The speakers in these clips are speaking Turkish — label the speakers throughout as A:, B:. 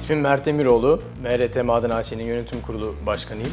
A: İsmim Mert Emiroğlu. MRT Maden AŞ'nin yönetim kurulu başkanıyım.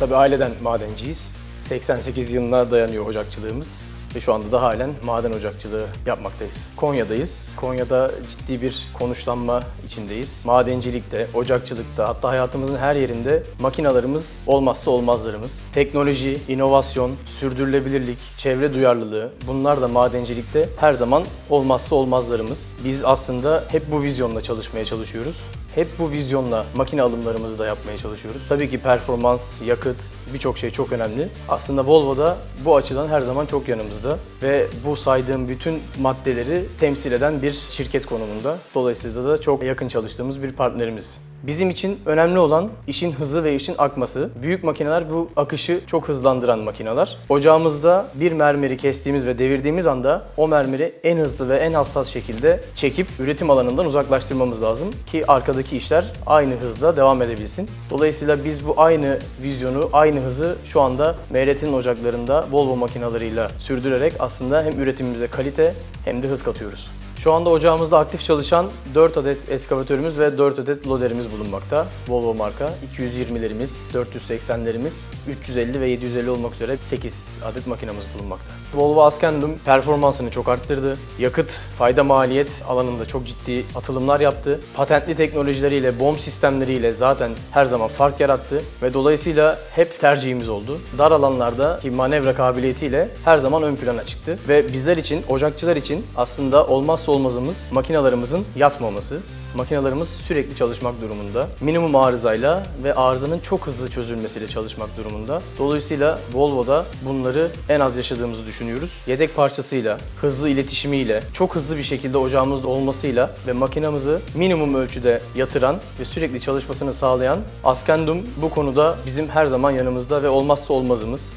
A: Tabii aileden madenciyiz. 88 yılına dayanıyor ocakçılığımız ve şu anda da halen maden ocakçılığı yapmaktayız. Konya'dayız. Konya'da ciddi bir konuşlanma içindeyiz. Madencilikte, ocakçılıkta hatta hayatımızın her yerinde makinalarımız olmazsa olmazlarımız. Teknoloji, inovasyon, sürdürülebilirlik, çevre duyarlılığı bunlar da madencilikte her zaman olmazsa olmazlarımız. Biz aslında hep bu vizyonla çalışmaya çalışıyoruz. Hep bu vizyonla makine alımlarımızı da yapmaya çalışıyoruz. Tabii ki performans, yakıt birçok şey çok önemli. Aslında Volvo'da bu açıdan her zaman çok yanımızda ve bu saydığım bütün maddeleri temsil eden bir şirket konumunda. Dolayısıyla da çok yakın çalıştığımız bir partnerimiz. Bizim için önemli olan işin hızı ve işin akması. Büyük makineler bu akışı çok hızlandıran makineler. Ocağımızda bir mermeri kestiğimiz ve devirdiğimiz anda o mermeri en hızlı ve en hassas şekilde çekip üretim alanından uzaklaştırmamız lazım ki arkadaki işler aynı hızda devam edebilsin. Dolayısıyla biz bu aynı vizyonu, aynı hızı şu anda MRT'nin ocaklarında Volvo makinalarıyla sürdürerek aslında hem üretimimize kalite hem de hız katıyoruz. Şu anda ocağımızda aktif çalışan 4 adet eskavatörümüz ve 4 adet loderimiz bulunmakta. Volvo marka 220'lerimiz, 480'lerimiz, 350 ve 750 olmak üzere 8 adet makinamız bulunmakta. Volvo Ascendum performansını çok arttırdı. Yakıt, fayda maliyet alanında çok ciddi atılımlar yaptı. Patentli teknolojileriyle, bomb sistemleriyle zaten her zaman fark yarattı ve dolayısıyla hep tercihimiz oldu. Dar alanlarda ki manevra kabiliyetiyle her zaman ön plana çıktı ve bizler için, ocakçılar için aslında olmazsa olmazımız makinalarımızın yatmaması. Makinalarımız sürekli çalışmak durumunda. Minimum arızayla ve arızanın çok hızlı çözülmesiyle çalışmak durumunda. Dolayısıyla Volvo'da bunları en az yaşadığımızı düşünüyoruz. Yedek parçasıyla, hızlı iletişimiyle, çok hızlı bir şekilde ocağımızda olmasıyla ve makinamızı minimum ölçüde yatıran ve sürekli çalışmasını sağlayan Askendum bu konuda bizim her zaman yanımızda ve olmazsa olmazımız.